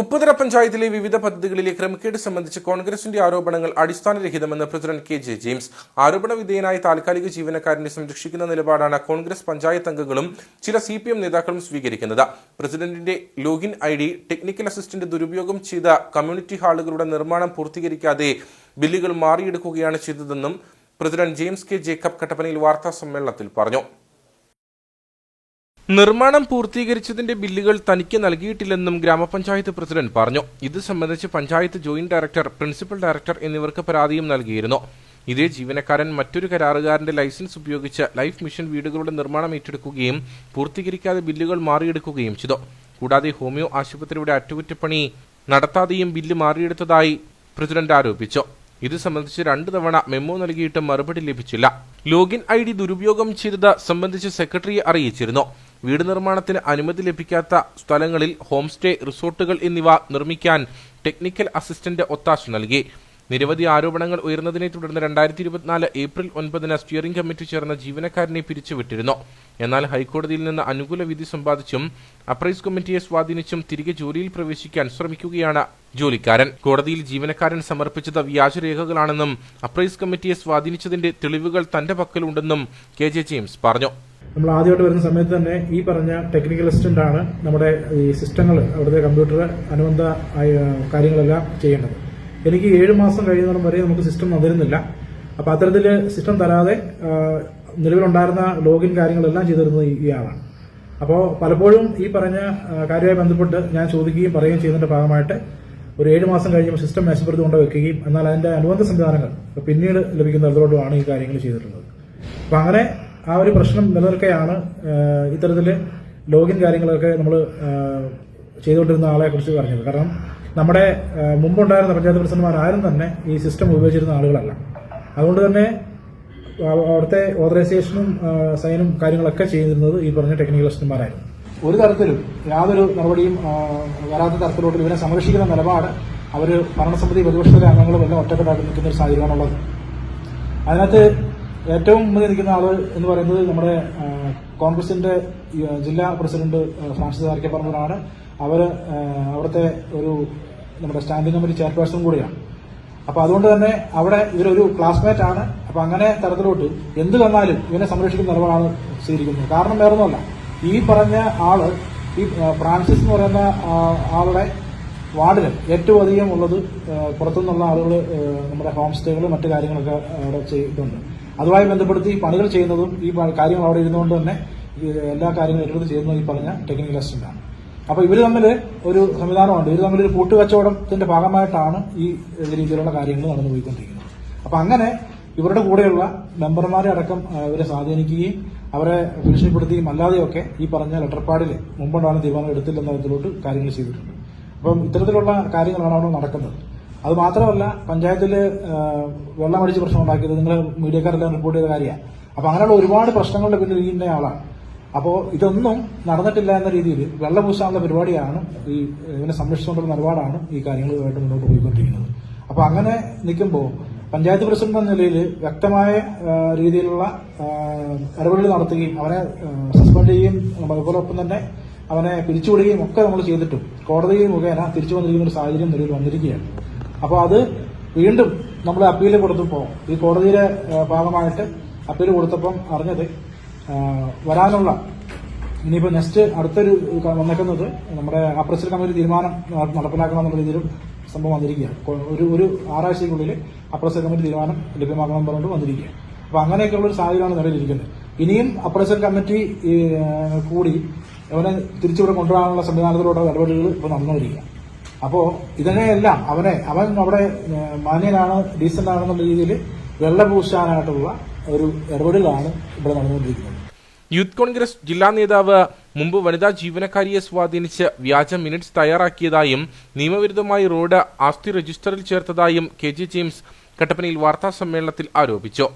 ഉപ്പുതറ പഞ്ചായത്തിലെ വിവിധ പദ്ധതികളിലെ ക്രമക്കേട് സംബന്ധിച്ച് കോൺഗ്രസിന്റെ ആരോപണങ്ങൾ അടിസ്ഥാനരഹിതമെന്ന് പ്രസിഡന്റ് കെ ജെ ജെയിംസ്. ആരോപണ വിധേയനായ താൽക്കാലിക ജീവനക്കാരനെ സംരക്ഷിക്കുന്ന നിലപാടാണ് കോൺഗ്രസ് പഞ്ചായത്ത് അംഗങ്ങളും ചില സി പി എം നേതാക്കളും സ്വീകരിക്കുന്നത്. പ്രസിഡന്റിന്റെ login I D technical assistant ദുരുപയോഗം ചെയ്ത കമ്മ്യൂണിറ്റി ഹാളുകളുടെ നിർമ്മാണം പൂർത്തീകരിക്കാതെ ബില്ലുകൾ മാറിയെടുക്കുകയാണ് ചെയ്തതെന്നും പ്രസിഡന്റ് ജെയിംസ് കെ ജേക്കബ് കട്ടപ്പനയിൽ വാർത്താ സമ്മേളനത്തിൽ പറഞ്ഞു. നിർമ്മാണം പൂർത്തീകരിച്ചതിന്റെ ബില്ലുകൾ തനിക്ക് നൽകിയിട്ടില്ലെന്നും ഗ്രാമപഞ്ചായത്ത് പ്രസിഡന്റ് പറഞ്ഞു. ഇത് സംബന്ധിച്ച് panchayat joint director principal director എന്നിവർക്ക് പരാതിയും നൽകിയിരുന്നു. ഇതേ ജീവനക്കാരൻ മറ്റൊരു കരാറുകാരന്റെ ലൈസൻസ് ഉപയോഗിച്ച് ലൈഫ് മിഷൻ വീടുകളുടെ നിർമ്മാണം ഏറ്റെടുക്കുകയും പൂർത്തീകരിക്കാതെ ബില്ലുകൾ മാറിയെടുക്കുകയും ചെയ്തു. കൂടാതെ ഹോമിയോ ആശുപത്രിയുടെ അറ്റകുറ്റപ്പണി നടത്താതെയും ബില്ല് മാറിയെടുത്തതായി പ്രസിഡന്റ് ആരോപിച്ചു. ഇത് സംബന്ധിച്ച് രണ്ടു തവണ മെമ്മോ നൽകിയിട്ടും മറുപടി ലഭിച്ചില്ല. ലോഗിൻ ഐ ഡി ദുരുപയോഗം ചെയ്തത് സംബന്ധിച്ച് സെക്രട്ടറിയെ അറിയിച്ചിരുന്നു. വീട് നിർമ്മാണത്തിന് അനുമതി ലഭിക്കാത്ത സ്ഥലങ്ങളിൽ ഹോം സ്റ്റേ റിസോർട്ടുകൾ എന്നിവ നിർമ്മിക്കാൻ ടെക്നിക്കൽ അസിസ്റ്റന്റ് ഒത്താശ നൽകി. നിരവധി ആരോപണങ്ങൾ ഉയർന്നതിനെ തുടർന്ന് രണ്ടായിരത്തി ഇരുപത്തിനാല് ഏപ്രിൽ ഒൻപതിന് സ്റ്റിയറിംഗ് കമ്മിറ്റി ചേർന്ന ജീവനക്കാരനെ പിരിച്ചുവിട്ടിരുന്നു. എന്നാൽ ഹൈക്കോടതിയിൽ നിന്ന് അനുകൂല വിധി സമ്പാദിച്ചും അപ്രൈസ് കമ്മിറ്റിയെ സ്വാധീനിച്ചും തിരികെ ജോലിയിൽ പ്രവേശിക്കാൻ ശ്രമിക്കുകയാണ് ജോലിക്കാരൻ. കോടതിയിൽ ജീവനക്കാരൻ സമർപ്പിച്ചത് വ്യാജരേഖകളാണെന്നും അപ്രൈസ് കമ്മിറ്റിയെ സ്വാധീനിച്ചതിന്റെ തെളിവുകൾ തന്റെ പക്കലുണ്ടെന്നും കെ ജെ ജെയിംസ് പറഞ്ഞു. നമ്മൾ ആദ്യമായിട്ട് വരുന്ന സമയത്ത് തന്നെ ഈ പറഞ്ഞ ടെക്നിക്കൽ അസിസ്റ്റന്റ് ആണ് നമ്മുടെ ഈ സിസ്റ്റങ്ങൾ അവിടുത്തെ കമ്പ്യൂട്ടർ അനുബന്ധ കാര്യങ്ങളെല്ലാം ചെയ്യേണ്ടത്. എനിക്ക് ഏഴ് മാസം കഴിയുന്നിടം വരെ നമുക്ക് സിസ്റ്റം തന്നിരുന്നില്ല. അപ്പോൾ അത്തരത്തിൽ സിസ്റ്റം തരാതെ നിലവിലുണ്ടായിരുന്ന ലോഗിൻ കാര്യങ്ങളെല്ലാം ചെയ്തിരുന്നത് ഇയാളാണ് അപ്പോൾ പലപ്പോഴും ഈ പറഞ്ഞ കാര്യമായി ബന്ധപ്പെട്ട് ഞാൻ ചോദിക്കുകയും പറയുകയും ചെയ്യുന്നതിന്റെ ഭാഗമായിട്ട് ഒരു ഏഴ് മാസം കഴിയുമ്പോൾ സിസ്റ്റം മേശപ്പുറത്ത് കൊണ്ട് വെക്കുകയും എന്നാൽ അതിന്റെ അനുബന്ധ സംവിധാനങ്ങൾ പിന്നീട് ലഭിക്കുന്ന തരത്തിലോട്ടുമാണ് ഈ കാര്യങ്ങൾ ചെയ്തിട്ടുള്ളത്. അപ്പം അങ്ങനെ ആ ഒരു പ്രശ്നം നിലനിൽക്കെയാണ് ഇത്തരത്തിൽ ലോഗിൻ കാര്യങ്ങളൊക്കെ നമ്മൾ ചെയ്തുകൊണ്ടിരുന്ന ആളെ കുറിച്ച് പറഞ്ഞത്. കാരണം നമ്മുടെ മുമ്പുണ്ടായിരുന്ന പഞ്ചായത്ത് പ്രസിഡന്റുമാരും തന്നെ ഈ സിസ്റ്റം ഉപയോഗിച്ചിരുന്ന ആളുകളല്ല. അതുകൊണ്ട് തന്നെ അവ- അവിടുത്തെ ഓതറൈസേഷനും സൈനും കാര്യങ്ങളൊക്കെ ചെയ്തിരുന്നത് ഈ പറഞ്ഞ ടെക്നിക്കൽ അസിസ്റ്റന്മാരായിരുന്നു ഒരു തരത്തിലും യാതൊരു നടപടിയും വരാത്ത തരത്തിലോട്ട് ഇവരെ സംരക്ഷിക്കുന്ന നിലപാട് അവർ ഭരണസമിതി പ്രതിപക്ഷത്തിലെ അംഗങ്ങളും എല്ലാം ഒറ്റക്കെട്ടാക്കി നിൽക്കുന്ന ഒരു സാഹചര്യമാണുള്ളത്. അതിനകത്ത് ഏറ്റവും മുന്നിൽ നിൽക്കുന്ന ആൾ എന്ന് പറയുന്നത് നമ്മുടെ കോൺഗ്രസിന്റെ ജില്ലാ പ്രസിഡന്റ് ഫ്രാൻസിസ് ആർക്കപ്പറമ്പനാണ് അവർ അവർ അവിടുത്തെ ഒരു നമ്മുടെ സ്റ്റാൻഡിംഗ് കമ്മിറ്റി ചെയർപേഴ്സൺ കൂടിയാണ്. അപ്പൊ അതുകൊണ്ട് തന്നെ അവിടെ ഇവരൊരു ക്ലാസ്മേറ്റ് ആണ്. അപ്പൊ അങ്ങനെ തരത്തിലോട്ട് എന്ത് വന്നാലും ഇവനെ സംരക്ഷിക്കുന്ന നിലപാടാണ് സ്വീകരിക്കുന്നത്. കാരണം വേറൊന്നുമല്ല. ഈ പറഞ്ഞ ആൾ ഈ ഫ്രാൻസിസ് എന്ന് പറയുന്ന ആളുടെ വാർഡിന് ഏറ്റവും അധികം ഉള്ളത് പുറത്തുനിന്നുള്ള ആളുകൾ നമ്മുടെ ഹോം സ്റ്റേകൾ മറ്റു കാര്യങ്ങളൊക്കെ അവിടെ ചെയ്യുന്നുണ്ട് അതുമായി ബന്ധപ്പെടുത്തി പണികൾ ചെയ്യുന്നതും ഈ കാര്യങ്ങൾ അവിടെ ഇരുന്നുകൊണ്ട് തന്നെ എല്ലാ കാര്യങ്ങളും ഏറ്റെടുത്ത് ചെയ്യുന്നതും ഈ പറഞ്ഞ ടെക്നിക്കൽ അസിസ്റ്റന്റാണ് അപ്പോൾ അപ്പൊ ഇവർ തമ്മിൽ ഒരു സംവിധാനമുണ്ട്. ഇവർ തമ്മിൽ ഒരു കൂട്ടുകച്ചവടത്തിന്റെ ഭാഗമായിട്ടാണ് ഈ രീതിയിലുള്ള കാര്യങ്ങൾ നടന്നു പോയിക്കൊണ്ടിരിക്കുന്നത് അപ്പൊ അങ്ങനെ ഇവരുടെ കൂടെയുള്ള മെമ്പർമാരെ അടക്കം ഇവരെ സ്വാധീനിക്കുകയും അവരെ ഭീഷണിപ്പെടുത്തുകയും അല്ലാതെയൊക്കെ ഈ പറഞ്ഞ ലെറ്റർപാഡിൽ മുമ്പുണ്ടാകുന്ന തീരുമാനം എടുത്തില്ലെന്ന തരത്തിലോട്ട് കാര്യങ്ങൾ ചെയ്തിട്ടുണ്ട്. അപ്പം ഇത്തരത്തിലുള്ള കാര്യങ്ങളാണ് അവിടെ നടക്കുന്നത്. അത് മാത്രമല്ല പഞ്ചായത്തിൽ വെള്ളമടിച്ച് പ്രശ്നം ഉണ്ടാക്കിയത് നിങ്ങൾ മീഡിയക്കാരെല്ലാം റിപ്പോർട്ട് ചെയ്ത കാര്യമാണ് അപ്പൊ അങ്ങനെയുള്ള ഒരുപാട് പ്രശ്നങ്ങളുടെ പിന്നിൽ ഇരിക്കുന്ന ആളാണ് അപ്പോൾ ഇതൊന്നും നടന്നിട്ടില്ല എന്ന രീതിയിൽ വെള്ളം പൂശാനുള്ള പരിപാടിയാണ് ഈ ഇതിനെ സംരക്ഷിച്ചുകൊണ്ടുള്ള നിലപാടാണ് ഈ കാര്യങ്ങളുമായിട്ട് മുന്നോട്ട് പോയിക്കൊണ്ടിരിക്കുന്നത്. അപ്പൊ അങ്ങനെ നിൽക്കുമ്പോൾ പഞ്ചായത്ത് പ്രസിഡന്റ് എന്ന നിലയിൽ വ്യക്തമായ രീതിയിലുള്ള ഇടപെടൽ നടത്തുകയും അവനെ സസ്പെൻഡ് ചെയ്യുകയും അതുപോലൊപ്പം തന്നെ അവനെ പിരിച്ചുവിടുകയും ഒക്കെ നമ്മൾ ചെയ്തിട്ടും. കോടതി മുഖേന തിരിച്ചു വന്നിരിക്കുന്ന ഒരു സാഹചര്യം നിലവിൽ വന്നിരിക്കുകയാണ്. അപ്പോൾ അത് വീണ്ടും നമ്മൾ അപ്പീൽ കൊടുത്തപ്പോൾ ഈ കോടതിയുടെ ഭാഗമായിട്ട് അപ്പീൽ കൊടുത്തപ്പം അറിഞ്ഞത് വരാനുള്ള ഇനിയിപ്പോൾ നെക്സ്റ്റ് അടുത്തൊരു വന്നേക്കുന്നത് നമ്മുടെ അപ്രസർ കമ്മിറ്റി തീരുമാനം നടപ്പിലാക്കണം എന്നുള്ള രീതിയിലും സംഭവം വന്നിരിക്കുകയാണ്. ഒരു ഒരു ആറാഴ്ചയ്ക്കുള്ളിൽ അപ്രസർ കമ്മിറ്റി തീരുമാനം ലഭ്യമാക്കണം പറഞ്ഞുകൊണ്ട് വന്നിരിക്കുകയാണ്. അപ്പൊ അങ്ങനെയൊക്കെയുള്ള ഒരു സാഹചര്യമാണ് നിലവിലിരിക്കുന്നത്. ഇനിയും അപ്രസർ കമ്മിറ്റി കൂടി അവനെ തിരിച്ചിവിടെ കൊണ്ടുവരാനുള്ള സംവിധാനത്തിലുള്ള ഇടപെടലുകൾ ഇപ്പോൾ നടന്നുവരിക അപ്പോ ഇതിനെയെല്ലാം അവനെ അവൻ അവിടെ മാന്യനാണ് ഡീസന്റ് ആണെന്നുള്ള രീതിയിൽ വെള്ളപൂശാനായിട്ടുള്ള ഒരു ഇടപെടലാണ് ഇവിടെ നടന്നുകൊണ്ടിരിക്കുന്നത്. യൂത്ത് കോൺഗ്രസ് ജില്ലാ നേതാവ് മുമ്പ് വനിതാ ജീവനക്കാരിയെ സ്വാധീനിച്ച് വ്യാജ മിനിറ്റ്സ് തയ്യാറാക്കിയതായും നിയമവിരുദ്ധമായി റോഡ് ആസ്തി രജിസ്റ്ററിൽ ചേർത്തതായും കെ ജെ ജെയിംസ് കട്ടപ്പനയിൽ വാർത്താ സമ്മേളനത്തിൽ ആരോപിച്ചു.